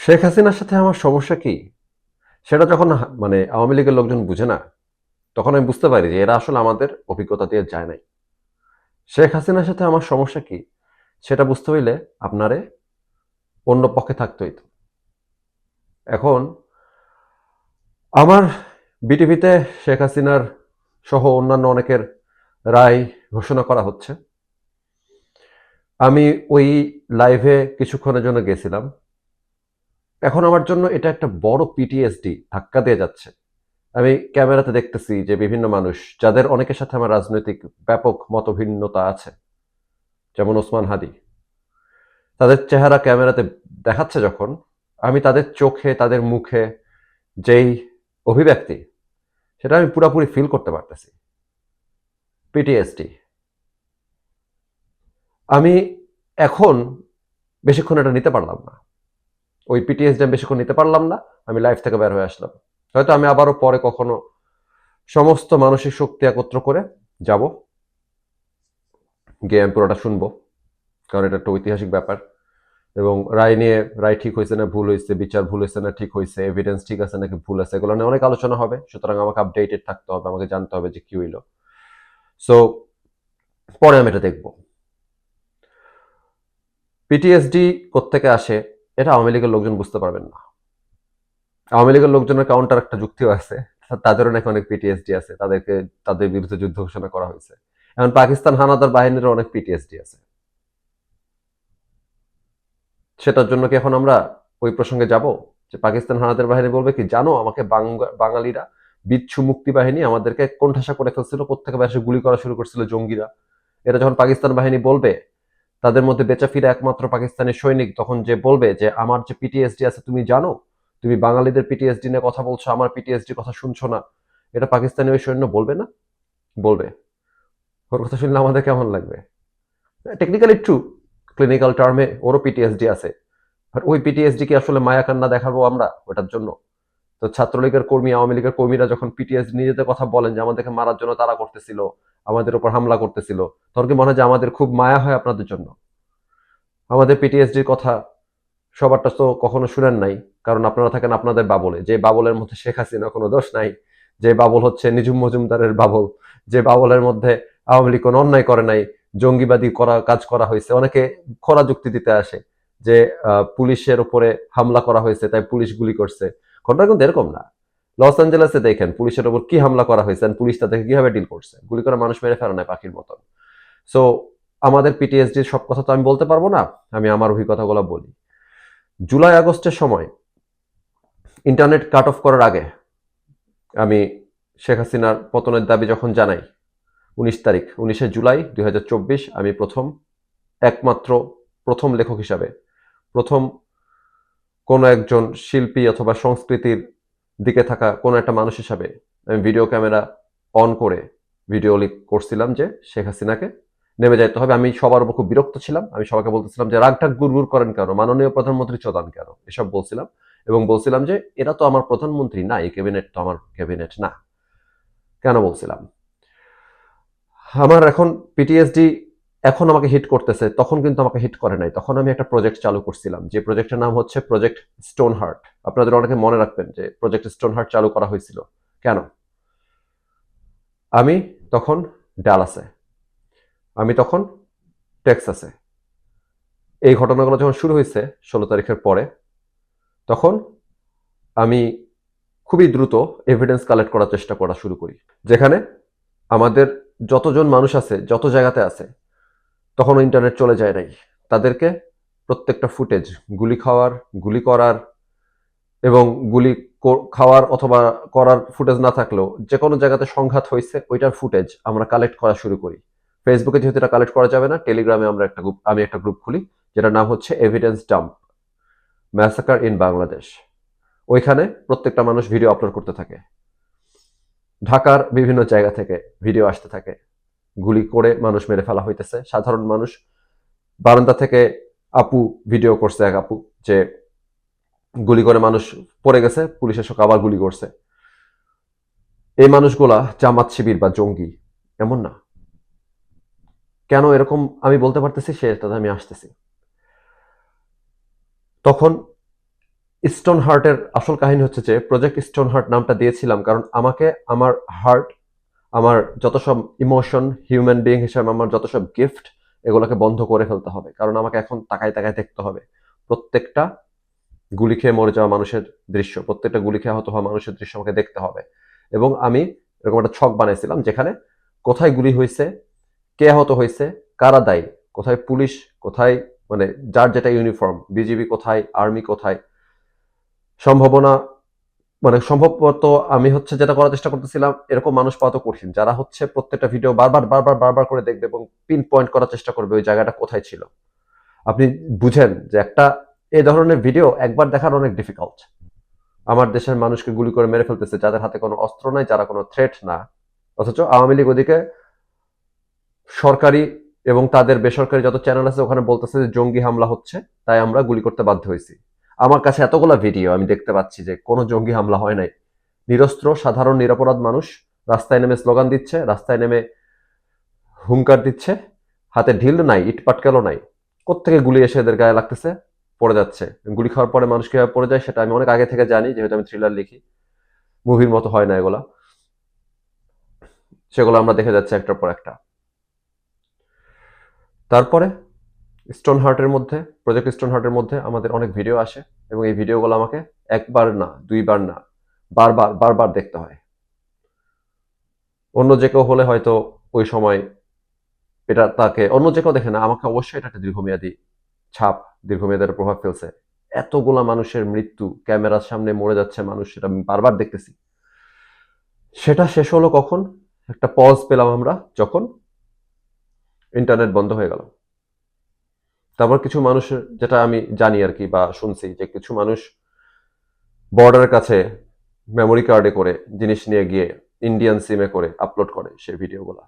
শেখ হাসিনার সাথে আমার সমস্যা কি? সেটা যখন মানে আওয়ামী লীগের লোকজন বুঝে না, তখন আমি বুঝতে পারি যে এরা আসলে আমাদের অভিজ্ঞতা দিয়ে যায় নাই। শেখ হাসিনার সাথে আমার সমস্যা কি? সেটা বুঝতে হইলে আপনারে অন্য পক্ষে থাকতে হইতো। এখন, আমার বিটিভিতে শেখ হাসিনার সহ অন্যান্য অনেকের রায় ঘোষণা করা হচ্ছে। আমি ওই লাইভে কিছুক্ষণের জন্য গেছিলাম। এখন আমার জন্য এটা একটা বড় পিটিএসডি ধাক্কা দিয়ে যাচ্ছে। আমি ক্যামেরাতে দেখতেছি যে বিভিন্ন মানুষ, যাদের অনেকের সাথে আমার রাজনৈতিক ব্যাপক মতভিন্নতা আছে, যেমন ওসমান হাদি, তাদের চেহারা ক্যামেরাতে দেখাচ্ছে যখন আমি তাদের চোখে, তাদের মুখে যেই অভিব্যক্তি, সেটা আমি পুরোপুরি ফিল করতে পারতেছি। পিটিএসডি আমি এখন বেশিক্ষণ এটা নিতে পারলাম না। ওই পিটিএসডি আমি বেশিক্ষণ নিতে পারলাম না, আমি লাইফ থেকে বের হয়ে আসলাম। হয়তো আমি আবারও পরে কখনো সমস্ত মানসিক শক্তি একত্র করে যাব, গিয়ে আমি পুরোটা শুনব, কারণ এটা একটা ঐতিহাসিক ব্যাপার। এবং রায় নিয়ে, রায় ঠিক হয়েছে না, ভুল হয়েছে, বিচার ভুল হয়েছে না, ঠিক হয়েছে এভিডেন্স ঠিক আছে নাকি, ভুল আছে, এগুলো নিয়ে অনেক আলোচনা হবে। সুতরাং আমাকে আপডেটেড থাকতে হবে, আমাকে জানতে হবে যে কি হইল। সো পরে আমি এটা দেখব। পিটিএসডি কোত্থেকে আসে? এটা আওয়ামী লীগের লোকজন বুঝতে পারবেন না। আওয়ামী লীগের লোকজনের কাউন্টার একটা যুক্তিও আছে। তাদেরও নাকি অনেক পিটিএসডি আছে। তাদেরকে তাদের বিরুদ্ধে যুদ্ধ ঘোষণা করা হয়েছে। এখন পাকিস্তান হানাদার বাহিনীর অনেক পিটিএসডি আছে। সেটার জন্য কি এখন আমরা ওই প্রসঙ্গে যাব? যে পাকিস্তান হানাদার বাহিনী বলবে কি, জানো, আমাকে বাঙালিরা বিচ্ছু মুক্তি বাহিনী আমাদেরকে কোণঠাসা করে ফেলছিল। কোথেকে এসে গুলি করা শুরু করছিল জঙ্গিরা। এটা যখন পাকিস্তান বাহিনী বলবে তাদের মধ্যে বেচা ফিরে একমাত্র পাকিস্তানি সৈনিক তখন যে বলবে যে, আমার যে পিটিএসডি আছে, তুমি জানো? তুমি বাঙালিদের পিটিএসডি নিয়ে কথা বলছো, আমার পিটিএসডি কথা শুনছো না। এটা পাকিস্তানি ওই সৈন্য বলবে না? বলবে। ওর কথা শুনলে আমাদের কেমন লাগবে? টেকনিক্যালি ট্রু ক্লিনিক্যাল টার্মে ওরও পিটিএসডি আছে। আর ওই পিটিএসডি কি আসলে মায়া কান্না দেখাবো আমরা ওটার জন্য। তো ছাত্রলীগের কর্মী, আওয়ামী লীগের কর্মীরা যখন পিটিএসডি নিজেদের কথা বলেন যে আমাদেরকে মারার জন্য তারা করতেছিল, আমাদের উপর হামলা করতেছিল, তখন কি মনে হয় যে আমাদের খুব মায়া হয় আপনাদের জন্য? আমাদের পিটিএসডির কথা সবারটা তো কখনো শুনেন নাই, কারণ আপনারা থাকেন আপনাদের বাবলে। যে বাবলের মধ্যে শেখ হাসিনা কোনো দোষ নাই, যে বাবল হচ্ছে নিজুম মজুমদারের বাবল, যে বাবলের মধ্যে আওয়ামী লীগ কোনো অন্যায় করে নাই, জঙ্গিবাদী করা, কাজ করা হয়েছে। অনেকে খরা যুক্তি দিতে আসে যে পুলিশের উপরে হামলা করা হয়েছে, তাই পুলিশ গুলি করছে। ঘটনা কিন্তু এরকম না। লস অ্যাঞ্জেলেসে দেখেন পুলিশের ওপর কি হামলা করা হয়েছে পুলিশ তাদেরকে কীভাবে ডিল করছে। গুলি করে মানুষ মেরে ফেলা নাই পাখির মতন। সো আমাদের পিটিএসডির সব কথা তো আমি বলতে পারব না, আমি আমার অভিজ্ঞতাগুলো বলি। জুলাই, আগস্টের সময় ইন্টারনেট কাট অফ করার আগে আমি শেখ হাসিনার পতনের দাবি যখন জানাই, উনিশ তারিখ, উনিশে জুলাই দুই হাজার চব্বিশ আমি প্রথম, একমাত্র প্রথম লেখক হিসাবে, প্রথম কোনো একজন শিল্পী অথবা সংস্কৃতির দিকে থাকা কোনো একটা মানুষ হিসাবে আমি ভিডিও ক্যামেরা অন করে ভিডিও লিক করছিলাম যে শেখ হাসিনাকে। নেমে যাইতে হবে। আমি সবার উপর খুব বিরক্ত ছিলাম। আমি সবাইকে বলতেছিলাম যে রাগটাক গুড়গুড় করেন কেন? মাননীয় প্রধানমন্ত্রী চদান কেন? এসব বলছিলাম এবং বলছিলাম যে এরা তো আমার প্রধানমন্ত্রী না, এই ক্যাবিনেট তো আমার ক্যাবিনেট না। কেন বলছিলাম? আমার এখন পিটিএসডি এখন আমাকে হিট করতেছে, তখন কিন্তু আমাকে হিট করে নাই। তখন আমি একটা প্রজেক্ট চালু করছিলাম। যে প্রজেক্টের নাম হচ্ছে প্রজেক্ট স্টোন হার্ট আপনাদের অনেকে মনে রাখবেন যে প্রজেক্ট স্টোন হার্ট চালু করা হয়েছিল। কেন? আমি তখন ডালাসে আমি তখন টেক্সাসে এই ঘটনাগুলো যখন শুরু হয়েছে ষোলো তারিখের পরে, তখন আমি খুবই দ্রুত এভিডেন্স কালেক্ট করার চেষ্টা করা শুরু করি। যেখানে আমাদের যতজন মানুষ আছে, যত জায়গাতে আছে তখন ইন্টারনেট চলে যায় নাই। তাদেরকে প্রত্যেকটা ফুটেজ গুলি খাওয়ার, গুলি করার এবং গুলি খাওয়ার অথবা করার ফুটেজ না থাকলেও যে কোনো জায়গাতে সংঘাত হয়েছে, ওইটার ফুটেজ আমরা কালেক্ট করা শুরু করি। ফেসবুকে যেহেতু এটা কালেক্ট করা যাবে না টেলিগ্রামে আমরা একটা গ্রুপ আমি একটা গ্রুপ খুলি, যেটার নাম হচ্ছে evidence dump massacre in Bangladesh ওইখানে প্রত্যেকটা মানুষ ভিডিও আপলোড করতে থাকে। ঢাকার বিভিন্ন জায়গা থেকে ভিডিও আসতে থাকে। গুলি করে মানুষ মেরে ফেলা হইতেছে। সাধারণ মানুষ। বারান্দা থেকে আপু ভিডিও করছে এক আপু, যে গুলি করে মানুষ পড়ে গেছে পুলিশ এসে আবার গুলি করছে। এই মানুষগুলা জামাত শিবির বা জঙ্গি, এমন না। কেন এরকম আমি বলতে পারতেছি সেটাতে আমি আসতেছি। তখন স্টোন হার্টের আসল কাহিনী হচ্ছে যে প্রজেক্ট স্টোন হার্ট নামটা দিয়েছিলাম কারণ আমাকে, আমার হার্ট আমার যত সব ইমোশন হিউম্যান বিইং হিসাবে আমার যত সব গিফট এগুলোকে বন্ধ করে ফেলতে হবে। কারণ আমাকে এখন তাকায় তাকায় দেখতে হবে। প্রত্যেকটা গুলি খেয়ে মরে যাওয়া মানুষের দৃশ্য, প্রত্যেকটা গুলি খেয়ে আহত হওয়া মানুষের দৃশ্য আমাকে দেখতে হবে। এবং আমি এরকম একটা ছক বানাইছিলাম যেখানে কোথায় গুলি হয়েছে কে আহত হয়েছে কারা দায়ী, কোথায় পুলিশ, কোথায় মানে যার যেটা ইউনিফর্ম বিজিবি কোথায় আর্মি কোথায়, সম্ভাবনা মানে সম্ভবত আমি হচ্ছে যেটা করার চেষ্টা করতেছিলাম, এরকম মানুষ পাওয়া তো কঠিন। যারা হচ্ছে প্রত্যেকটা ভিডিও বারবার বারবার বারবার করে দেখবে এবং পিন পয়েন্ট করার চেষ্টা করবে ওই জায়গাটা কোথায় ছিল। আপনি বুঝেন যে একটা, এ ধরনের ভিডিও একবার দেখার অনেক ডিফিকাল্ট আমার দেশের মানুষকে গুলি করে মেরে ফেলতেছে, যাদের হাতে কোনো অস্ত্র নাই, যারা কোনো থ্রেট না। অথচ আওয়ামী লীগ ওদিকে সরকারি এবং তাদের বেসরকারি যত চ্যানেল আছে, ওখানে বলতেছে যে জঙ্গি হামলা হচ্ছে, তাই আমরা গুলি করতে বাধ্য হয়েছি। আমার কাছে এতগুলা ভিডিও আমি দেখতে পাচ্ছি যে কোনো জঙ্গি হামলা হয় নাই। নিরস্ত্র, সাধারণ, নিরাপরাধ মানুষ রাস্তায় নেমে স্লোগান দিচ্ছে, রাস্তায় নেমে হুঙ্কার দিচ্ছে। হাতে ঢিল নাই ইট পাটকেলও নাই। কোত্থেকে গুলি এসে এদের গায়ে লাগতেছে? পড়ে যাচ্ছে। গুলি খাওয়ার পরে মানুষ কীভাবে পড়ে যায় সেটা আমি অনেক আগে থেকে জানি, যেহেতু আমি থ্রিলার লিখি। মুভির মতো হয় না এগুলা। সেগুলো আমরা দেখে যাচ্ছি একটার পর একটা। তারপরে স্টোন হার্টের মধ্যে প্রজেক্ট স্টোন হার্টের মধ্যে আমাদের অনেক ভিডিও আসে এবং এই ভিডিওগুলো আমাকে একবার না, দুইবার না, বারবার বারবার দেখতে হয়। অন্য যে কেউ হলে হয়তো ওই সময় এটা তাকে, অন্য যে কেউ দেখে না, আমাকে অবশ্যই এটা একটা দীর্ঘমেয়াদী ছাপ, দীর্ঘমেয়াদের প্রভাব ফেলছে। এতগুলা মানুষের মৃত্যু, ক্যামেরার সামনে মরে যাচ্ছে মানুষ, সেটা আমি বারবার দেখতেছি। সেটা শেষ হলো কখন? একটা পজ পেলাম আমরা যখন ইন্টারনেট বন্ধ হয়ে গেল। তারপর কিছু মানুষ যেটা আমি জানি আর কি বা শুনছি যে কিছু মানুষ বর্ডারের কাছে মেমোরি কার্ডে করে জিনিস নিয়ে গিয়ে ইন্ডিয়ান সিমে করে আপলোড করে সেই ভিডিওগুলো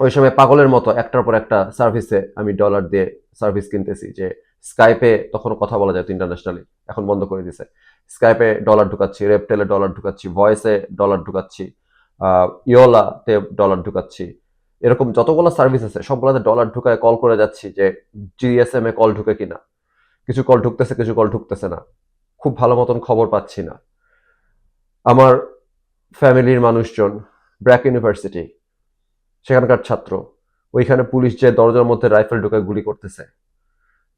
ওই সময় পাগলের মতো একটার পর একটা সার্ভিসে আমি ডলার দিয়ে সার্ভিস কিনতেছি যে স্কাইপে তখন কথা বলা যেত ইন্টারন্যাশনালি এখন বন্ধ করে দিছে। স্কাইপে ডলার ঢুকাচ্ছি রেপটেলে ডলার ঢুকাচ্ছি ভয়েসে ডলার ঢুকাচ্ছি ইওলাতে ডলার ঢুকাচ্ছি এরকম যতগুলো সার্ভিস আছে, সবগুলোতে ডলার ঢুকায় কল করে যাচ্ছি যে জিএসএম এ কল ঢুকে কিনা। কিছু কল ঢুকতেছে, কিছু কল ঢুকতেছে না। খুব ভালো মতন খবর পাচ্ছি না। আমার ফ্যামিলির মানুষজন ব্র্যাক ইউনিভার্সিটি সেখানকার ছাত্র, ওইখানে পুলিশ যে দরজার মধ্যে রাইফেল ঢুকে গুলি করতেছে,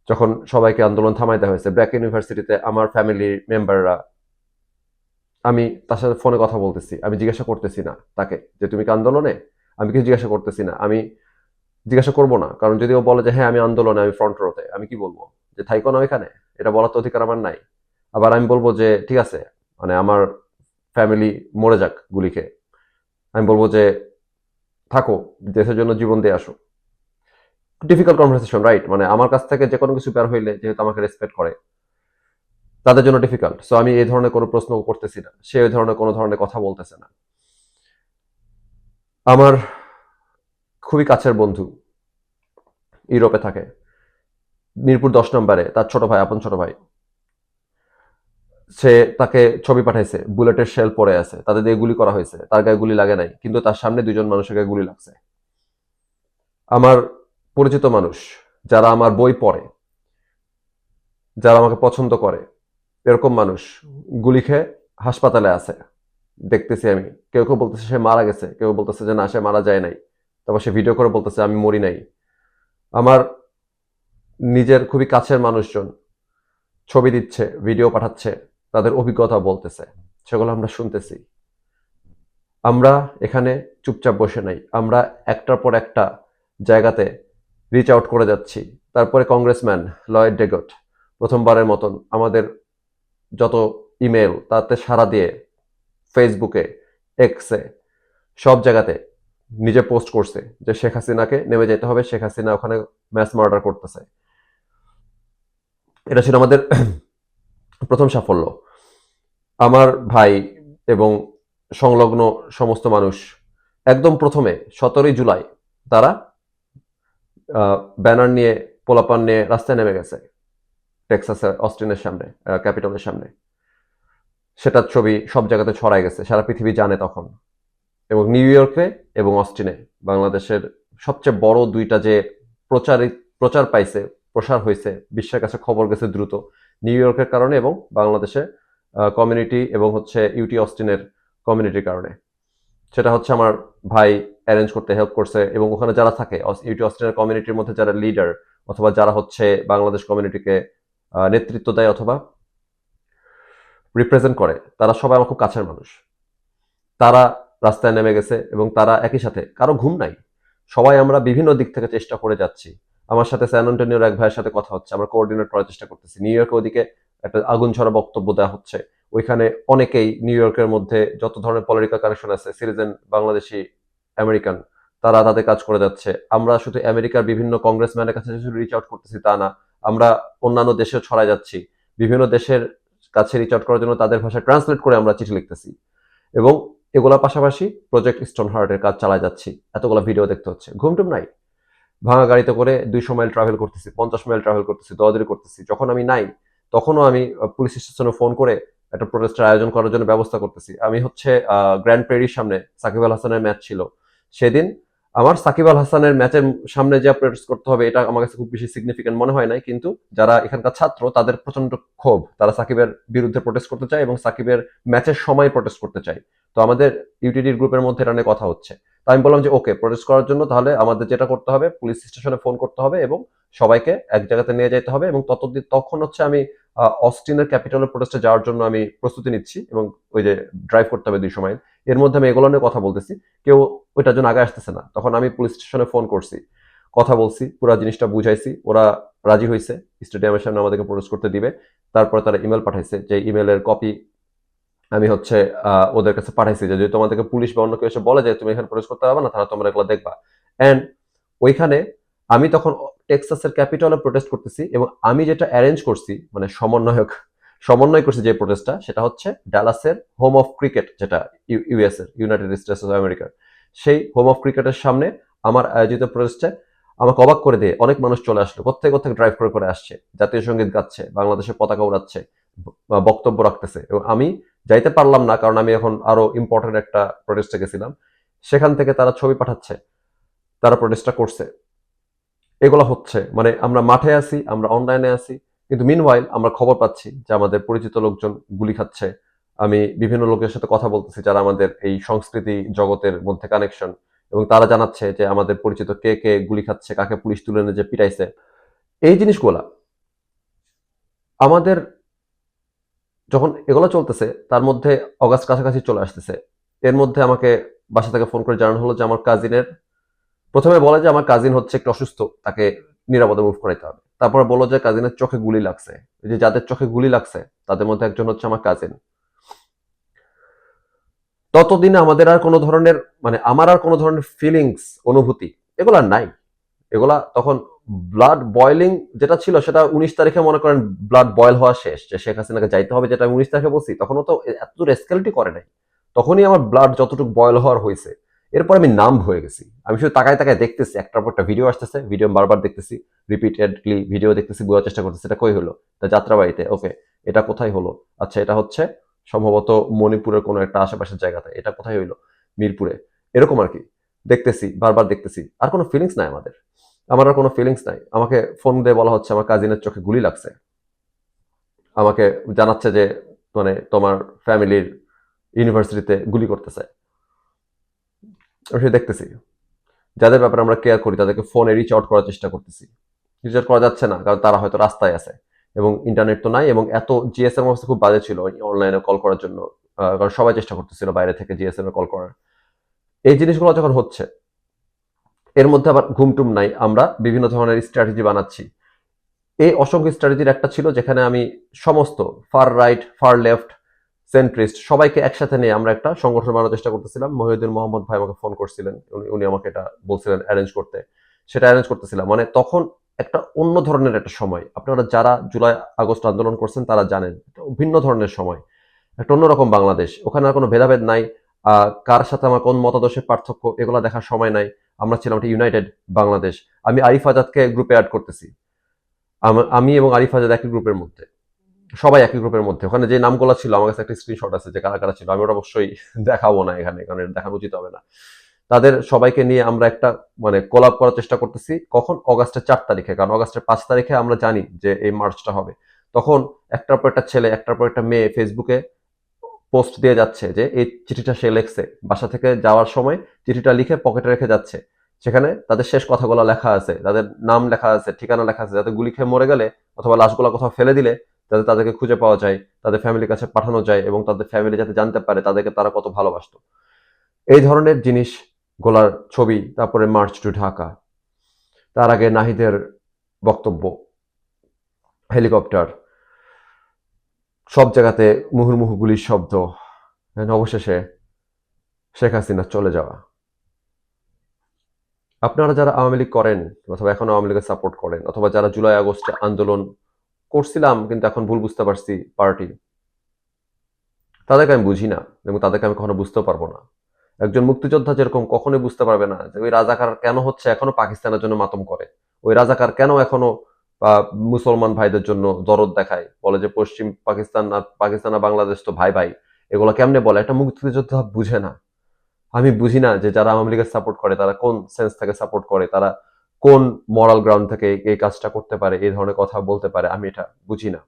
যখন সবাইকে আন্দোলন থামাইতে হয়েছে ব্র্যাক ইউনিভার্সিটিতে আমার ফ্যামিলির মেম্বাররা আমি তার সাথে ফোনে কথা বলতেছি, আমি জিজ্ঞাসা করতেছি না তাকে যে, তুমি কি আন্দোলনে আমি কিছু জিজ্ঞাসা করতেছি না। আমি জিজ্ঞাসা করব না, কারণ যদি ও বলে যে হ্যাঁ আমি আন্দোলনে, আমি ফ্রন্ট রোতে আমি কি বলব? যে, থাইকো না এখানে এটা বলার তো অধিকার আমার নাই। আবার আমি বলব যে, ঠিক আছে মানে আমার ফ্যামিলি মরে যাক গুলি খেয়ে। আমি বলব যে, থাকো, দেশের জন্য জীবন দিয়ে আসো। ডিফিকাল্ট কনভারসেশন রাইট মানে আমার কাছ থেকে যে কোনো কিছু বের হইলে যেহেতু আমাকে রেসপেক্ট করে, তাদের জন্য ডিফিকাল্ট সো আমি এই ধরনের কোনো প্রশ্ন করতেছি না। সে ওই ধরনের কোনো ধরনের কথা বলতেছে না। আমার খুবই কাছের বন্ধু ইউরোপে থাকে, মিরপুর দশ নম্বরে, তার ছোট ভাই, আপন ছোট ভাই। সে তাকে ছবি পাঠাইছে, বুলেটের শেল পড়ে আছে, তাদের দিয়ে গুলি করা হয়েছে, তার গায়ে গুলি লাগে নাই, কিন্তু তার সামনে দুজন মানুষের গায়ে গুলি লাগছে। আমার পরিচিত মানুষ, যারা আমার বই পড়ে, যারা আমাকে পছন্দ করে, এরকম মানুষ গুলি খেয়ে হাসপাতালে আছে। দেখতেছি আমি। কেউ কেউ বলতেছে সে মারা গেছে, কেউ বলতেছে যে না, সে মারা যায় নাই। তারপর সে ভিডিও করে বলতেছে, আমি মরি নাই। আমার নিজের খুবই কাছের মানুষজন ছবি দিচ্ছে ভিডিও পাঠাচ্ছে, তাদের অভিজ্ঞতা বলতেছে। সেগুলো আমরা শুনতেছি। আমরা এখানে চুপচাপ বসে নাই। আমরা একটার পর একটা জায়গাতে রিচ আউট করে যাচ্ছি। তারপরে কংগ্রেসম্যান লয়েড ডেগট প্রথমবারের মতন আমাদের যত ইমেল তাতে সারা দিয়ে ফেসবুকে এক্সে সব জায়গাতে নিজে পোস্ট করছে যে শেখ হাসিনাকে নেমে যেতে হবে, শেখ হাসিনা ওখানে ম্যাচ মার্ডার করতেছে। এটা ছিল আমাদের প্রথম সাফল্য। আমার ভাই এবং সংলগ্ন সমস্ত মানুষ একদম প্রথমে সতেরোই জুলাই তারা ব্যানার নিয়ে, পোলাপান নিয়ে রাস্তায় নেমে গেছে, টেক্সাসের, অস্টিনের সামনে ক্যাপিটালের সামনে। সেটার ছবি সব জায়গাতে ছড়াই গেছে, সারা পৃথিবী জানে তখন। এবং নিউ ইয়র্কে এবং অস্টিনে, বাংলাদেশের সবচেয়ে বড় দুইটা যে প্রচারিত প্রচার পাইছে, প্রসার হয়েছে বিশ্বের কাছে খবর গেছে দ্রুত, নিউ ইয়র্কের কারণে এবং বাংলাদেশে কমিউনিটি এবং হচ্ছে ইউটি অস্টিনের কমিউনিটির কারণে। সেটা হচ্ছে আমার ভাই অ্যারেঞ্জ করতে হেল্প করছে এবং ওখানে যারা থাকে ইউটি অস্টিনের কমিউনিটির মধ্যে যারা লিডার অথবা যারা হচ্ছে বাংলাদেশ কমিউনিটিকে নেতৃত্ব দেয় অথবা রিপ্রেজেন্ট করে, তারা সবাই আমার খুব কাছের মানুষ। তারা রাস্তায় নেমে গেছে এবং তারা একই সাথে, কারও ঘুম নাই। সবাই আমরা বিভিন্ন দিক থেকে চেষ্টা করে যাচ্ছি। আমার সাথে স্যান এক ভাইয়ের সাথে কথা হচ্ছে, আমরা কোঅর্ডিনেট করার চেষ্টা করতেছি। নিউ ইয়র্কে ওদিকে একটা আগুন ছড়া বক্তব্য দেওয়া হচ্ছে। ওইখানে অনেকেই নিউ ইয়র্কের মধ্যে যত ধরনের পলিটিক্যাল কানেকশন আছে সিটিজেন বাংলাদেশি আমেরিকান তারা তাদের কাজ করে যাচ্ছে। আমরা শুধু আমেরিকার বিভিন্ন কংগ্রেসম্যানের কাছে শুধু রিচ আউট করতেছি তা না, আমরা অন্যান্য দেশেও ছড়ায় যাচ্ছি। বিভিন্ন দেশের কাছে রিচ করার জন্য তাদের ভাষায় ট্রান্সলেট করে আমরা চিঠি লিখতেছি। এবং এগুলোর পাশাপাশি প্রজেক্ট স্টোন হার্টের কাজ চালায় যাচ্ছি। এতগুলো ভিডিও দেখতে হচ্ছে। ঘুমটুম নাই। ভাঙা গাড়িতে করে দুইশো মাইল ট্রাভেল করতেছি, পঞ্চাশ মাইল ট্রাভেল করতেছি দৌড়াদৌড়ি করতেছি। যখন আমি নাই, তখনও আমি পুলিশ স্টেশনে ফোন করে একটা প্রোটেস্টের আয়োজন করার জন্য ব্যবস্থা করতেছি। আমি হচ্ছে গ্র্যান্ড প্রেরির সামনে সাকিব আল হাসানের ম্যাচ ছিল। সেদিন আমার সাকিব আল হাসানের ম্যাচের সামনে যে প্রেস করতে হবে, এটা আমার কাছে খুব বেশি সিগনিফিকেন্ট মনে হয় নাই। কিন্তু যারা এখানকার ছাত্র, তাদের প্রচণ্ড ক্ষোভ। তারা সাকিবের বিরুদ্ধে প্রোটেস্ট করতে চায় এবং সাকিবের ম্যাচের সময় প্রোটেস্ট করতে চায়। তো আমাদের ইউটিডির গ্রুপের মধ্যে এটা নিয়ে কথা হচ্ছে। তাই আমি বললাম যে ওকে প্রোটেস্ট করার জন্য তাহলে আমাদের যেটা করতে হবে পুলিশ স্টেশনে ফোন করতে হবে এবং সবাইকে এক জায়গাতে নিয়ে যেতে হবে এবং ততদিন তখন হচ্ছে আমি আহ, অস্টিনের ক্যাপিটালের প্রোটেস্টে যাওয়ার জন্য আমি প্রস্তুতি নিচ্ছি এবং ওই যে ড্রাইভ করতে হবে দুই সময়। এর মধ্যে আমি এগুলো নিয়ে কথা বলতেছি। কেউ ওইটার জন্য আগে আসতেছে না। তখন আমি পুলিশ স্টেশনে ফোন করছি কথা বলছি পুরো জিনিসটা বুঝাইছি ওরা রাজি হয়েছে স্টেডিয়ামের সামনে আমাদেরকে প্রোটেস্ট করতে দিবে। তারপরে তারা ইমেল পাঠাইছে যে ইমেলের কপি আমি হচ্ছে ওদের কাছে পাঠাইছি যে যদি তোমাদেরকে পুলিশ বা অন্য কেউ এসে বলে যে তুমি এখানে প্রবেশ করতে পারবে না তাহলে তোমরা এগুলো দেখবা। অ্যান্ড ওইখানে আমি তখন টেক্সাসের ক্যাপিটালে প্রোটেস্ট করতেছি এবং আমি যেটা অ্যারেঞ্জ করছি মানে সমন্বয়ক, সমন্বয় করছি যে প্রোটেস্টটা সেটা হচ্ছে ডালাসের হোম অফ ক্রিকেট যেটা ইউএস এর ইউনাইটেড স্টেটস অফ আমেরিকার সেই হোম অফ ক্রিকেটের সামনে আমার আয়োজিত প্রোটেস্টে আমাকে অবাক করে দিয়ে অনেক মানুষ চলে আসলো কোথেকে কোথেকে ড্রাইভ করে করে আসছে। জাতীয় সংগীত গাচ্ছে, বাংলাদেশের পতাকা উড়াচ্ছে বক্তব্য রাখতেছে। এবং আমি যাইতে পারলাম না, কারণ আমি এখন আরও ইম্পর্টেন্ট একটা প্রোটেস্টে গেছিলাম। সেখান থেকে তারা ছবি পাঠাচ্ছে, তারা প্রোটেস্টটা করছে। এগুলো হচ্ছে। মানে আমরা মাঠে আছি, আমরা অনলাইনে আছি, কিন্তু মিনওয়াইল আমরা খবর পাচ্ছি যে আমাদের পরিচিত লোকজন গুলি খাচ্ছে। আমি বিভিন্ন লোকের সাথে কথা বলতেছি যারা আমাদের এই সংস্কৃতি জগতের মধ্যে কানেকশন এবং তারা জানাচ্ছে যে আমাদের পরিচিত কে কে গুলি খাচ্ছে, কাকে পুলিশ তুলে এনে যে পিটাইছে। এই জিনিসগুলা আমাদের যখন এগুলো চলতেছে, তার মধ্যে অগাস্ট কাছাকাছি চলে আসতেছে। এর মধ্যে আমাকে বাসা থেকে ফোন করে জানানো হলো যে আমার কাজিনের প্রথমে বলে যে আমার কাজিন হচ্ছে একটু অসুস্থ, তাকে নিরাপদে মুভ করাইতে হবে। তারপরে বলল যে কাজিনের চোখে গুলি লাগছে। যে যাদের চোখে গুলি লাগছে, তাদের মধ্যে একজন হচ্ছে আমার কাজিন ততদিনে আমাদের আর কোনো ধরনের মানে আমার আর কোনো ধরনের ফিলিংস অনুভূতি, এগুলা নাই। এগুলা তখন ব্লাড বয়লিং যেটা ছিল, সেটা উনিশ তারিখে মনে করেন ব্লাড বয়েল হওয়া শেষ। যে শেখ হাসিনাকে যাইতে হবে যেটা আমি উনিশ তারিখে বলছি, তখনও তো এত দূর করে নাই। তখনই আমার ব্লাড যতটুকু বয়েল হওয়ার হয়েছে এরপর আমি নাম হয়ে গেছি। আমি শুধু তাকায় তাকায় দেখতেছি, একটার পর একটা ভিডিও আসতেছে ভিডিও বারবার দেখতেছি রিপিটেডলি ভিডিও দেখতেছি, বোঝার চেষ্টা করতেছি, এটা কই হলো? এটা যাত্রাবাড়িতে ওকে এটা কোথায় হলো? আচ্ছা এটা হচ্ছে সম্ভবত মণিপুরের কোনো একটা আশেপাশের জায়গাতে, এটা কোথায় হইল? মিরপুরে। এরকম আর কি। দেখতেছি, বারবার দেখতেছি। আর কোনো ফিলিংস নাই আমাদের। আমার আর কোনো ফিলিংস নাই। আমাকে ফোন দিয়ে বলা হচ্ছে, আমার কাজিনের চোখে গুলি লাগছে। আমাকে জানাচ্ছে যে মানে তোমার ফ্যামিলির ইউনিভার্সিটিতে গুলি করতেছে। আমি সেটা দেখতেছি। যাদের ব্যাপারে আমরা কেয়ার করি, তাদেরকে ফোনে রিচ আউট করার চেষ্টা করতেছি। রিচ আউট করা যাচ্ছে না, কারণ তারা হয়তো রাস্তায় আছে এবং ইন্টারনেট তো নাই এবং এত জিএসএম অবস্থা খুব বাজে ছিল অনলাইনে কল করার জন্য কারণ সবাই চেষ্টা করতেছিল বাইরে থেকে জিএসএম এ কল করার। এই জিনিসগুলো যখন হচ্ছে, এর মধ্যে আবার ঘুমটুম নাই, আমরা বিভিন্ন ধরনের স্ট্র্যাটেজি বানাচ্ছি। এই অসংখ্য স্ট্র্যাটেজির একটা ছিল যেখানে আমি সমস্ত far right far left centrist, সবাইকে একসাথে নিয়ে আমরা একটা সংগঠন বানানোর চেষ্টা করতেছিলাম। মহিউদ্দিন মোহাম্মদ ভাই আমাকে ফোন করছিলেন, উনি আমাকে এটা বলছিলেন অ্যারেঞ্জ করতে। সেটা অ্যারেঞ্জ করতেছিলাম। মানে তখন একটা অন্য ধরনের একটা সময়। আপনারা যারা জুলাই, আগস্ট আন্দোলন করছেন তারা জানেন ভিন্ন ধরনের সময়। একটা অন্যরকম বাংলাদেশ। ওখানে আর কোনো ভেদাভেদ নাই। কার সাথে আমার কোন মতাদর্শের পার্থক্য এগুলো দেখার সময় নাই। আমরা ছিলাম একটা ইউনাইটেড বাংলাদেশ। আমি আরিফ আজাদকে গ্রুপে অ্যাড করতেছি। আমি এবং আরিফ আজাদ একই গ্রুপের মধ্যে। সবাই একই গ্রুপের মধ্যে। ওখানে যে নামগুলো ছিল, আমার কাছে একটা স্ক্রিনশট আছে যে কারা কারা ছিল, আমি ওটা অবশ্যই দেখাবো না এখানে, কারণ এটা দেখানো উচিত হবে না। তাদের সবাইকে নিয়ে আমরা একটা মানে কোলাপ করার চেষ্টা করতেছি, কখন? অগাস্টের চার তারিখে, কারণ অগাস্টের পাঁচ তারিখে আমরা জানি যে এই মার্চটা হবে। তখন একটার পর একটা ছেলে, একটার পর একটা মেয়ে ফেসবুকে পোস্ট দিয়ে যাচ্ছে যে এই চিঠিটা সে লেখছে। বাসা থেকে যাওয়ার সময় চিঠিটা লিখে পকেটে রেখে যাচ্ছে। সেখানে তাদের শেষ কথাগুলো লেখা আছে, তাদের নাম লেখা আছে, ঠিকানা লেখা আছে, যাতে গুলি খেয়ে মরে গেলে অথবা লাশগুলো কোথাও ফেলে দিলে যাতে তাদেরকে খুঁজে পাওয়া যায়, তাদের ফ্যামিলির কাছে পাঠানো যায় এবং তাদের ফ্যামিলি যাতে জানতে পারে তাদেরকে তারা কত ভালোবাসতো। এই ধরনের জিনিস গোলার ছবি, তারপরে মার্চ টু ঢাকা তার আগে নাহিদের বক্তব্য, হেলিকপ্টার। সব জায়গাতে মুহুর্মুহু গুলির শব্দ অবশেষে শেখ হাসিনা চলে যাওয়া। আপনারা যারা আওয়ামী লীগ করেন, অথবা এখন আওয়ামী লীগের সাপোর্ট করেন, অথবা যারা জুলাই আগস্টে আন্দোলন করছিলাম, কিন্তু এখন ভুল বুঝতে পারছি পার্টি। তাদেরকে আমি বুঝি না, এবং তাদেরকে আমি কখনো বুঝতেও পারব না। একজন মুক্তিযোদ্ধা যেরকম কখনোই বুঝতে পারবে না যে ওই রাজাকার কেন হচ্ছে, এখনও পাকিস্তানের জন্য মাতম করে। ওই রাজাকার কেন এখনও মুসলমান ভাইদের জন্য দরদ দেখায়? বলে যে পশ্চিম পাকিস্তান আর পাকিস্তান আর বাংলাদেশ তো ভাই ভাই, এগুলো কেমনে বলে? একটা মুক্তিযোদ্ধা বুঝে না। আমি বুঝি না যে যারা আওয়ামী লীগের সাপোর্ট করে, তারা কোন সেন্স থেকে সাপোর্ট করে? তারা কোন মরাল গ্রাউন্ড থেকে এই কাজটা করতে পারে, এই ধরনের কথা বলতে পারে, আমি এটা বুঝি না।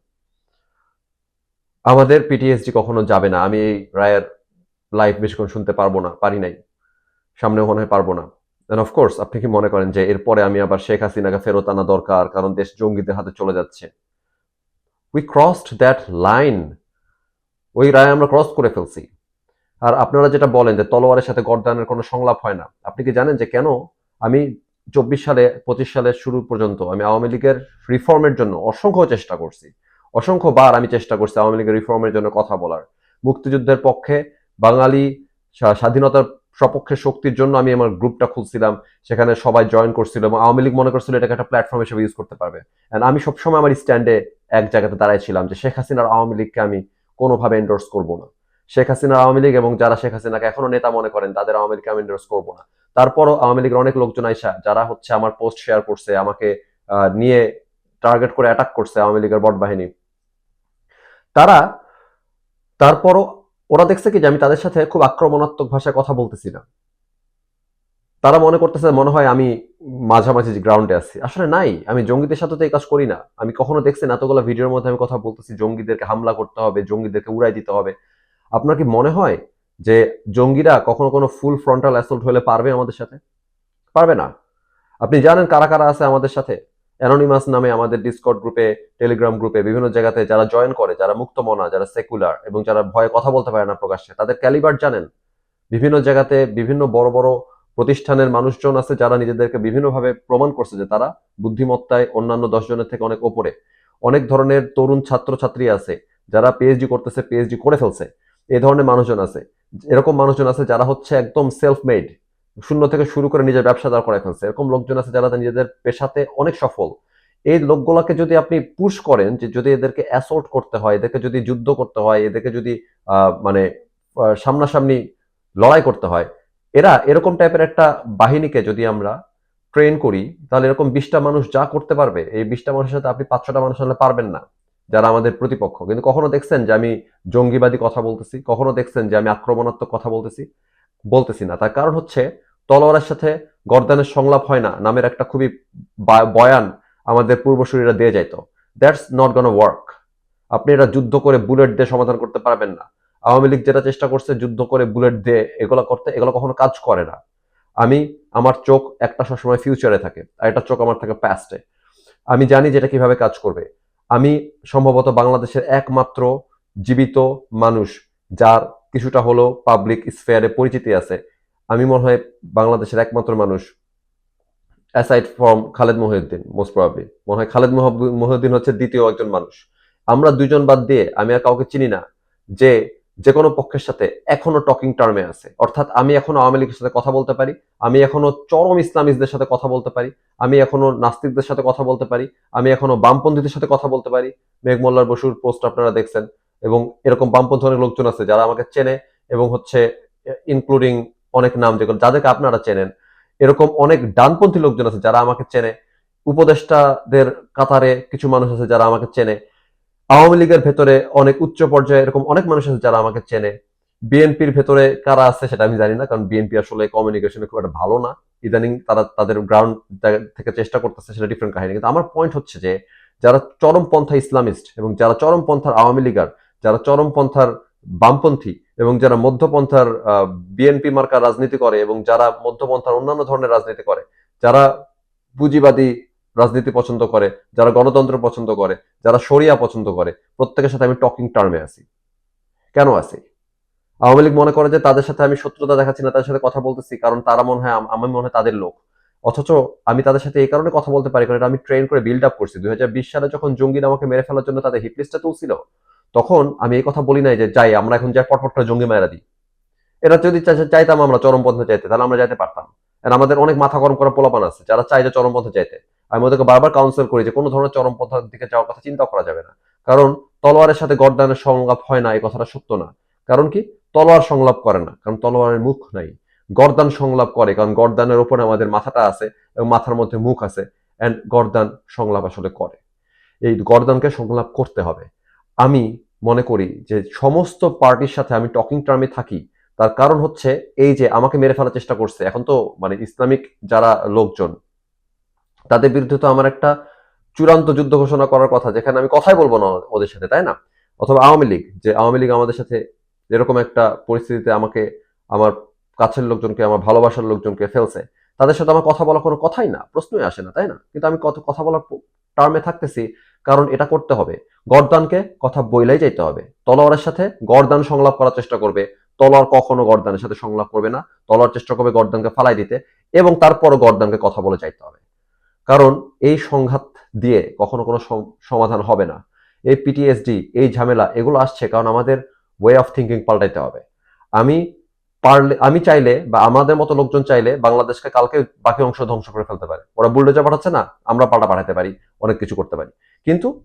আমাদের পিটিএসডি কখনো যাবে না, আমি এই রায়ের লাইভ বেশিক্ষণ শুনতে পারব না, পারি নাই সামনে মনে হয় পারব না। অফকোর্স আপনি কি মনে করেন যে এরপরে আমি আবার শেখ হাসিনাকে ফেরত আনা দরকার, কারণ দেশ জঙ্গিদের হাতে চলে যাচ্ছে? উই ক্রসড দ্যাট লাইন ওই রায় আমরা ক্রস করে ফেলছি। আর আপনারা যেটা বলেন যে তলোয়ারের সাথে গরদানের কোনো সংলাপ হয় না, আপনি কি জানেন যে কেন আমি চব্বিশ সালে, পঁচিশ সালের শুরু পর্যন্ত আমি আওয়ামী লীগের রিফর্মের জন্য অসংখ্য চেষ্টা করছি। অসংখ্য বার আমি চেষ্টা করছি আওয়ামী লীগের রিফর্মের জন্য কথা বলার। মুক্তিযুদ্ধের পক্ষে বাঙালি স্বাধীনতার সপক্ষে শক্তির জন্য আমি আমার গ্রুপটা খুলছিলাম, সেখানে সবাই জয়েন করছিল এবং আওয়ামী লীগ মনে করছিল এটাকে একটা প্ল্যাটফর্ম হিসেবে ইউজ করতে পারবে। And আমি সবসময় আমার স্ট্যান্ডে এক জায়গাতে দাঁড়াইছিলাম যে শেখ হাসিনার আওয়ামী লীগকে আমি কোনোভাবে এন্ডোর্স করব না। শেখ হাসিনার আওয়ামী লীগ এবং যারা শেখ হাসিনাকে এখনও নেতা মনে করেন, তাদের আওয়ামী লীগকে আমি এন্ডোর্স করব না। তারপরও আওয়ামী লীগের অনেক লোকজন আইসা, যারা হচ্ছে আমার পোস্ট শেয়ার করছে, আমাকে নিয়ে টার্গেট করে অ্যাটাক করছে আওয়ামী লীগের বট বাহিনী। তারা, তারপরও ওরা দেখছে কি যে আমি তাদের সাথে খুব আক্রমণাত্মক ভাষায় কথা বলতেছি না। তারা মনে করতেছে, মনে হয় আমি মাঝামাঝি গ্রাউন্ডে আছি। আসলে নাই, আমি জঙ্গিদের সাথে তো এই কাজ করি না। আমি কখনো দেখছি না এতগুলো ভিডিওর মধ্যে আমি কথা বলতেছি, জঙ্গিদেরকে হামলা করতে হবে, জঙ্গিদেরকে উড়াই দিতে হবে। আপনার কি মনে হয় যে জঙ্গিরা কখনো কোনো ফুল ফ্রন্টাল অ্যাসল্ট হলে পারবে আমাদের সাথে? পারবে না। আপনি জানেন কারা কারা আছে আমাদের সাথে? অ্যানোনিমাস নামে আমাদের ডিসকর্ড গ্রুপে টেলিগ্রাম গ্রুপে বিভিন্ন জায়গাতে যারা জয়েন করে, যারা মুক্তমনা, যারা সেকুলার এবং যারা ভয়ে কথা বলতে পারে না প্রকাশ্যে, তাদের ক্যালিবার জানেন। বিভিন্ন জায়গাতে বিভিন্ন বড় বড় প্রতিষ্ঠানের মানুষজন আছে যারা নিজেদেরকে বিভিন্নভাবে প্রমাণ করছে যে তারা বুদ্ধিমত্তায় অন্যান্য দশ জনের থেকে অনেক ওপরে। অনেক ধরনের তরুণ ছাত্রছাত্রী আছে যারা পিএইচডি করতেছে পিএইচডি করে ফেলছে। এই ধরনের মানুষজন আছে। এরকম মানুষজন আছে যারা হচ্ছে একদম সেলফ মেড শূন্য থেকে শুরু করে নিজের ব্যবসা দাঁড় করে ফেলছে। এরকম লোকজন আছে যারা নিজেদের পেশাতে অনেক সফল। এই লোকগুলোকে যদি আপনি পুশ করেন যে যদি এদেরকে অ্যাসল্ট করতে হয়, এদেরকে যদি যুদ্ধ করতে হয়, এদেরকে যদি মানে সামনাসামনি লড়াই করতে হয়, এরা এরকম টাইপের একটা বাহিনীকে যদি আমরা ট্রেন করি, তাহলে এরকম বিশটা মানুষ যা করতে পারবে, এই বিশটা মানুষের সাথে আপনি পাঁচশোটা মানুষ হলে পারবেন না। যারা আমাদের প্রতিপক্ষ। কিন্তু কখনো দেখছেন যে আমি জঙ্গিবাদী কথা বলতেছি? কখনো দেখছেন যে আমি আক্রমণাত্মক কথা বলতেছি? বলতেছি না। তার কারণ হচ্ছে তলোয়ারের সাথে গর্দানের সংলাপ হয় না। নামের একটা খুবই বয়ান আমাদের পূর্বসূরীরা দিয়ে যাইতো। দ্যাটস নট গন ওয়ার্ক আপনি এটা যুদ্ধ করে বুলেট দিয়ে সমাধান করতে পারবেন না। আওয়ামী লীগ যেটা চেষ্টা করছে যুদ্ধ করে বুলেট দিয়ে এগুলো করতে, এগুলো কখনো কাজ করে না। আমি, আমার চোখ একটা সবসময় ফিউচারে থাকে। আর একটা চোখ আমার থাকে প্যাস্টে আমি জানি যেটা কীভাবে কাজ করবে। আমি সম্ভবত বাংলাদেশের একমাত্র জীবিত মানুষ, যার কিছুটা হলো পাবলিক স্ফেয়ারে পরিচিতি আছে। আমি মনে হয় বাংলাদেশের একমাত্র মানুষ aside from Khaled Mohiuddin most probably মনে হয় খালেদ মহিউদ্দিন হচ্ছে দ্বিতীয় একজন মানুষ। আমরা দুজন বাদ দিয়ে, আমি আর কাউকে চিনি না, যে যে কোনো পক্ষের সাথে এখনও টকিং টার্মে আছে। অর্থাৎ আমি এখনও আওয়ামী লীগের সাথে কথা বলতে পারি, আমি এখনও চরম ইসলামিস্টদের সাথে কথা বলতে পারি, আমি এখনও নাস্তিকদের সাথে কথা বলতে পারি, আমি এখনও বামপন্থীদের সাথে কথা বলতে পারি। মেঘমল্লার বসুর পোস্ট আপনারা দেখছেন এবং এরকম বামপন্থী অনেক লোকজন আছে যারা আমাকে চেনে এবং হচ্ছে ইনক্লুডিং অনেক নাম যেগুলো, যাদেরকে আপনারা চেনেন। এরকম অনেক ডানপন্থী লোকজন আছে যারা আমাকে চেনে। উপদেষ্টাদের কাতারে কিছু মানুষ আছে যারা আমাকে চেনে। আওয়ামী লীগের ভেতরে অনেক উচ্চ পর্যায়ে এরকম অনেক মানুষ আছে যারা আমাকে চেনে। বিএনপির ভেতরে কারা আছে সেটা আমি জানি না, কারণ বিএনপি আসলে কমিউনিকেশনে খুব একটা ভালো না। ইদানিং তারা তাদের গ্রাউন্ড থেকে চেষ্টা করতেছে সেটা ডিফারেন্ট কাহিনী। কিন্তু আমার পয়েন্ট হচ্ছে যে, যারা চরমপন্থা ইসলামিস্ট এবং যারা চরমপন্থার আওয়ামী লীগার, যারা চরমপন্থার বামপন্থী এবং যারা মধ্যপন্থার বিএনপি মার্কা রাজনীতি করে এবং যারা মধ্যপন্থার অন্যান্য ধরনের রাজনীতি করে, যারা পুঁজিবাদী রাজনীতি পছন্দ করে, যারা গণতন্ত্র পছন্দ করে, যারা শরিয়া পছন্দ করে, প্রত্যেকের সাথে আমি টকিং টার্মে আছি। কেন আছি? আওয়ামী লীগ মনে করে যে তাদের সাথে আমি শত্রুতা দেখাচ্ছি না, তাদের সাথে কথা বলতেছি, কারণ তারা মনে হয় আম- মনে হয় তাদের লোক। অথচ আমি তাদের সাথে এই কারণে কথা বলতে পারি, কারণ এটা আমি ট্রেন করে বিল্ড আপ করছি। দুই হাজার বিশ সালে যখন জঙ্গিরা আমাকে মেরে ফেলার জন্য তাদের হিট লিস্টটা তুলছিল, তখন আমি এই কথা বলি নাই যে, যাই, আমরা এখন যাই, পটপট করে জঙ্গি মায়েরা দিই। এটা যদি চাইতাম আমরা চরমপন্থে চাইতে, তাহলে আমরা যাইতে পারতাম। আমাদের অনেক মাথা গরম করা পোলাপান আছে, যারা চাই যে চরমপন্থে চাইতে। আমি ওদেরকে বারবার কাউন্সিল করি যে কোনো ধরনের চরমপন্থার দিকে যাওয়ার কথা চিন্তা করা যাবে না। কারণ তলোয়ারের সাথে গর্দানের সংলাপ হয় না, এই কথাটা সত্য না। কারণ কি? তলোয়ার সংলাপ করে না, কারণ তলোয়ারের মুখ নাই। গর্দান সংলাপ করে, কারণ গর্দানের ওপরে আমাদের মাথাটা আছে এবং মাথার মধ্যে মুখ আছে অ্যান্ড গর্দান সংলাপ আসলে করে। এই গর্দানকে সংলাপ করতে হবে। আমি মনে করি যে সমস্ত পার্টির সাথে আমি টকিং টার্মে থাকি, তার কারণ হচ্ছে এই যে আমাকে মেরে ফেলার চেষ্টা করছে, এখন তো মানে ইসলামিক যারা লোকজন তাদের বিরুদ্ধে তো আমার একটা চূড়ান্ত যুদ্ধ ঘোষণা করার কথা, যেখানে আমি কথাই বলব না ওদের সাথে, তাই না? অথবা আওয়ামী লীগ, যে আওয়ামী লীগ আমাদের সাথে এরকম একটা পরিস্থিতিতে আমাকে, আমার কাছের লোকজনকে, আমার ভালোবাসার লোকজনকে ফেলছে, তাদের সাথে আমার কথা বলা কোনো কথাই না, প্রশ্নই আসে না, তাই না? কিন্তু আমি কত, কথা বলার টার্মে থাকতেছি, কারণ এটা করতে হবে। গরদানকে কথা বইলাই যাইতে হবে। তলোয়ারের সাথে গর্দান সংলাপ করার চেষ্টা করবে। তলোয়ার কখনো গরদানের সাথে সংলাপ করবে না। তলোয়ার চেষ্টা করবে গরদানকে ফালাই দিতে এবং তারপরও গরদানকে কথা বলে যাইতে হবে। কারণ এই সংঘাত দিয়ে কখনো কোনো সম- সমাধান হবে না। এই পিটিএসডি এই ঝামেলা, এগুলো আসছে কারণ আমাদের ওয়ে অফ থিঙ্কিং পাল্টাইতে হবে। আমি পারলে আমি চাইলে বা আমাদের মতো লোকজন চাইলে বাংলাদেশকে কালকে বাকি অংশ ধ্বংস করে ফেলতে পারে। ওরা বুলডোজার পাঠাচ্ছে না, আমরা পাল্টা পাঠাতে পারি, অনেক কিছু করতে পারি। কিন্তু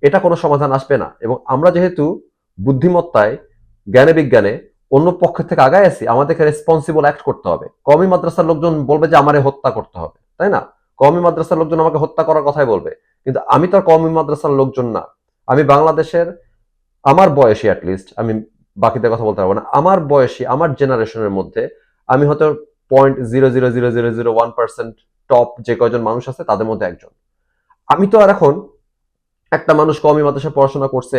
এটা কোনো সমাধান আসবে না এবং আমরা যেহেতু বুদ্ধিমত্তায়, জ্ঞানে বিজ্ঞানে অন্য পক্ষের থেকে আগায় আছি, আমাদেরকে রেসপন্সিবল অ্যাক্ট করতে হবে। কমি মাদ্রাসার লোকজন বলবে যে আমারে হত্যা করতে হবে, তাই না? কমি মাদ্রাসার লোকজন আমাকে হত্যা করার কথাই বলবে। কিন্তু আমি তো আর কমি মাদ্রাসার লোকজন না। আমি বাংলাদেশের, আমার বয়সী অ্যাটলিস্ট আমি বাকিদের কথা বলতে পারব না, আমার বয়সী, আমার জেনারেশনের মধ্যে আমি হয়তো point zero zero zero zero zero one percent top যে কয়জন মানুষ আছে, তাদের মধ্যে একজন। আমি তো আর এখন একটা মানুষ কমই মাদ্রাসায় পড়াশোনা করছে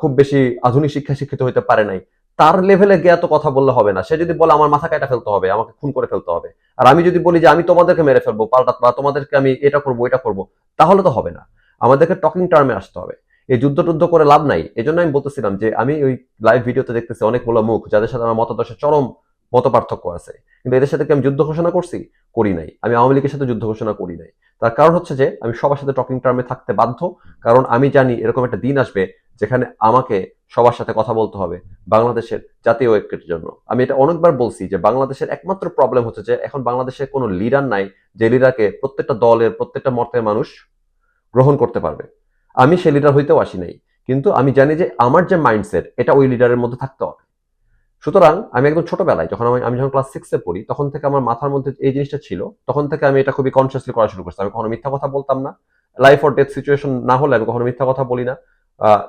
খুব বেশি আধুনিক শিক্ষা শিক্ষিত হইতে পারে নাই। তার লেভেলে গিয়ে তো কথা বললে হবে না। সে যদি বলে, আমার মাথা কাটা ফেলতে হবে, আমাকে খুন করে ফেলতে হবে। আর আমি যদি বলি যে, আমি তোমাদেরকে মেরে ফেলব, পাল্টা বা, তোমাদেরকে আমি এটা করব এটা করব, তাহলে তো হবে না। আমাদেরকে টকিং টার্মে আসতে হবে। এই যুদ্ধ টুদ্ধ করে লাভ নাই। এই জন্য আমি বলতেছিলাম যে, আমি ওই লাইভ ভিডিওতে দেখতেছি অনেকগুলো মুখ, যাদের সাথে আমার মতাদর্শের চরম মত পার্থক্য আছে। কিন্তু এদের সাথে কি আমি যুদ্ধ ঘোষণা করছি? করি নাই। আমি আওয়ামী লীগের সাথে যুদ্ধ ঘোষণা করি নাই। তার কারণ হচ্ছে যে, আমি সবার সাথে টকিং টার্মে থাকতে বাধ্য। কারণ আমি জানি এরকম একটা দিন আসবে, যেখানে আমাকে সবার সাথে কথা বলতে হবে বাংলাদেশের জাতীয় ঐক্যের জন্য। আমি এটা অনেকবার বলছি যে বাংলাদেশের একমাত্র প্রবলেম হচ্ছে যে এখন বাংলাদেশের কোনো লিডার নাই যে লিডারকে প্রত্যেকটা দলের, প্রত্যেকটা মর্তের মানুষ গ্রহণ করতে পারবে। আমি সে লিডার হইতেও আসি নাই। কিন্তু আমি জানি যে আমার যে মাইন্ডসেট এটা ওই লিডারের মধ্যে থাকতে হবে। সুতরাং আমি একদম ছোটবেলায় যখন আমি আমি যখন ক্লাস সিক্সে পড়ি, তখন থেকে আমার মাথার মধ্যে এই জিনিসটা ছিল, তখন থেকে আমি এটা খুবই কনসিয়াসলি করা শুরু করছি। আমি কখনো মিথ্যা কথা বলতাম না। লাইফ অর ডেথ সিচুয়েশন না হলে আমি কখনো মিথ্যা কথা বলি না।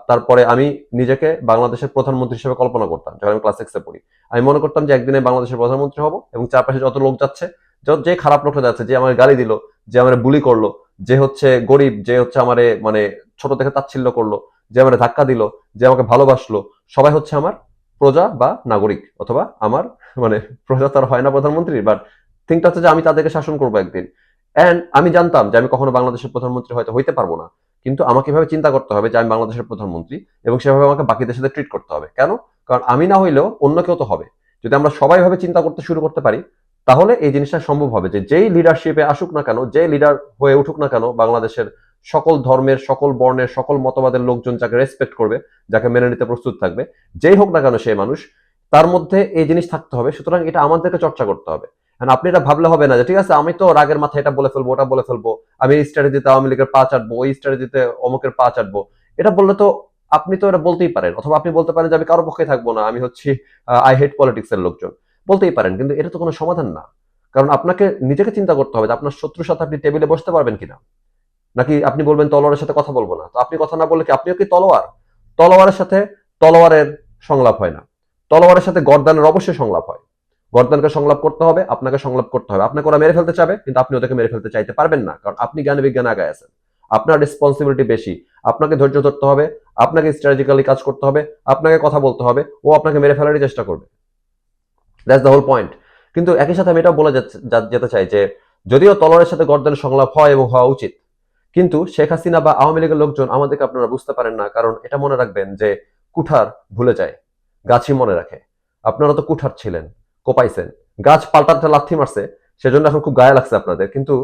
তারপরে আমি নিজেকে বাংলাদেশের প্রধানমন্ত্রী হিসেবে কল্পনা করতাম, যখন আমি ক্লাস সিক্সে পড়ি। আমি মনে করতাম যে একদিনে বাংলাদেশের প্রধানমন্ত্রী হব এবং চারপাশে যত লোক যাচ্ছে, যত- যে খারাপ লোকটা যাচ্ছে, যে আমার গালি দিল, যে আমার বুলি করল, যে হচ্ছে গরিব, যে হচ্ছে আমারে মানে ছোট থেকে তাচ্ছিল্য করল, যে আমার ধাক্কা দিল, যে আমাকে ভালোবাসলো, সবাই হচ্ছে আমার প্রজা বা নাগরিক অথবা আমার মানে প্রজা তার হয় না প্রধানমন্ত্রী বাট থিংটা হচ্ছে যে আমি তাদেরকে শাসন করব একদিন। অ্যান্ড আমি জানতাম যে আমি কখনো বাংলাদেশের প্রধানমন্ত্রী হয়তো হইতে পারব না। কিন্তু আমাকে এভাবে চিন্তা করতে হবে যে আমি বাংলাদেশের প্রধানমন্ত্রী এবং সেভাবে আমাকে বাকিদের সাথে ট্রিট করতে হবে। কেন? কারণ আমি না হইলেও অন্য কেউ তো হবে। যদি আমরা সবাই ভাবে চিন্তা করতে শুরু করতে পারি, তাহলে এই জিনিসটা সম্ভব হবে যে যেই লিডারশিপে আসুক না কেন যে লিডার হয়ে উঠুক না কেন, বাংলাদেশের সকল ধর্মের, সকল বর্ণের, সকল মতবাদের লোকজন যাকে রেসপেক্ট করবে, যাকে মেনে নিতে প্রস্তুত থাকবে, যেই হোক না কেন সেই মানুষ, তার মধ্যে এই জিনিস থাকতে হবে। সুতরাং এটা আমাদেরকে চর্চা করতে হবে। আপনি এটা ভাবলে হবে না যে, ঠিক আছে, আমি তো রাগের মাথায় এটা বলে ফেলব, ওটা বলে ফেলব। আমি এই স্ট্র্যাটেজিতে আওয়ামী লীগের পা চাটবো, ওই স্ট্র্যাটেজিতে অমুকের পা চাটবো। এটা বললে তো আপনি তো এটা বলতেই পারেন। অথবা আপনি বলতে পারেন যে, আমি কারও পক্ষে থাকব না, আমি হচ্ছি আই হেট পলিটিক্স এর লোকজন। বলতেই পারেন, কিন্তু এটা তো কোনো সমাধান না। কারণ আপনাকে, নিজেকে চিন্তা করতে হবে যে, আপনার শত্রুর সাথে আপনি টেবিলে বসতে পারবেন কিনা। নাকি আপনি বলবেন, তলোয়ারের সাথে কথা বলব না? তো আপনি কথা না বললে কি, আপনিও কি তলোয়ার? তলোয়ারের সাথে তলোয়ারের সংলাপ হয় না। তলোয়ারের সাথে গর্দানের অবশ্যই সংলাপ হয়। গর্দানকে সংলাপ করতে হবে, আপনাকে সংলাপ করতে হবে। আপনাকে ওরা মেরে ফেলতে চাবে, কিন্তু আপনি ওদেরকে মেরে ফেলতে চাইতে পারবেন না, কারণ আপনি জ্ঞান বিজ্ঞানে আগায় আছেন। আপনার রেসপন্সিবিলিটি বেশি। আপনাকে ধৈর্য ধরতে হবে, আপনাকে স্ট্র্যাটেজিক্যালি কাজ করতে হবে, আপনাকে কথা বলতে হবে, ও আপনাকে মেরে ফেলারই চেষ্টা করবে। দ্যাটস দ্য হোল পয়েন্ট কিন্তু একই সাথে আমি এটাও বলে যেতে চাই যে, যদিও তলরের সাথে গর্দনের সংলাপ হয় এবং হওয়া উচিত, কিন্তু শেখ হাসিনা বা আওয়ামী লীগের লোকজন আমাদেরকে আপনারা বুঝতে পারেন না, কারণ এটা মনে রাখবেন যে কুঠার ভুলে যায় গাছই মনে রাখে। আপনারা তো কুঠার ছিলেন। কোপাইছেন। গাছ পাল্টাতে লাথি মারছে, সেজন্য এখন খুব গায়ে লাগছে আপনাদের। কিন্তু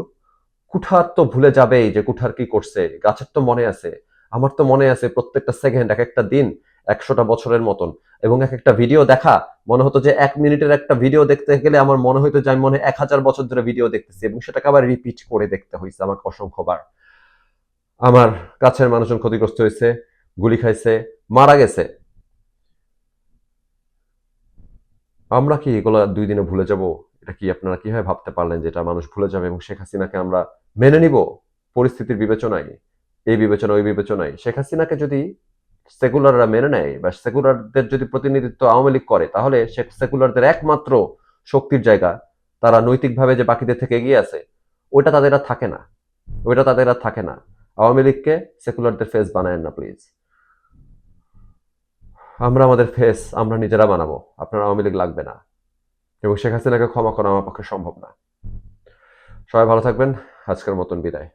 কুঠার তো ভুলে যাবেই যে কুঠার কি করছে। গাছের তো মনে আছে। আমার তো মনে আছে প্রত্যেকটা সেকেন্ড এক একটা দিন, একশোটা বছরের মতন। এবং এক একটা ভিডিও দেখা, মনে হতো যে এক মিনিটের একটা ভিডিও দেখতে গেলে আমার মনে হতো যে আমি মনে এক হাজার বছর ধরে ভিডিও দেখতেছি। এবং সেটাকে আবার রিপিট করে দেখতে হয়েছে আমাকে অসংখ্যবার। আমার কাছের মানুষজন ক্ষতিগ্রস্ত হয়েছে, গুলি খাইছে, মারা গেছে। আমরা কি এগুলো দুই দিনে ভুলে যাব? এটা কি আপনারা কীভাবে ভাবতে পারলেন যেটা মানুষ ভুলে যাবে এবং শেখ হাসিনাকে আমরা মেনে নিব পরিস্থিতির বিবেচনায়? এই বিবেচনা, ওই বিবেচনায়। শেখ হাসিনাকে যদি সেকুলাররা মেনে নেয় বা সেকুলারদের যদি প্রতিনিধিত্ব আওয়ামী লীগ করে, তাহলে শেখ, সেকুলারদের একমাত্র শক্তির জায়গা তারা নৈতিকভাবে যে বাকিদের থেকে এগিয়ে আছে, ওইটা তাদের আর থাকে না। ওইটা তাদের আর থাকে না। আওয়ামী লীগকে সেকুলারদের ফেস বানায় না প্লিজ আমরা আমাদের ফেস আমরা নিজেরা বানাবো। আপনার আওয়ামী লীগ লাগবে না। এবং শেখ হাসিনাকে ক্ষমা করা আমার পক্ষে সম্ভব না। সবাই ভালো থাকবেন। আজকের মতন বিদায়।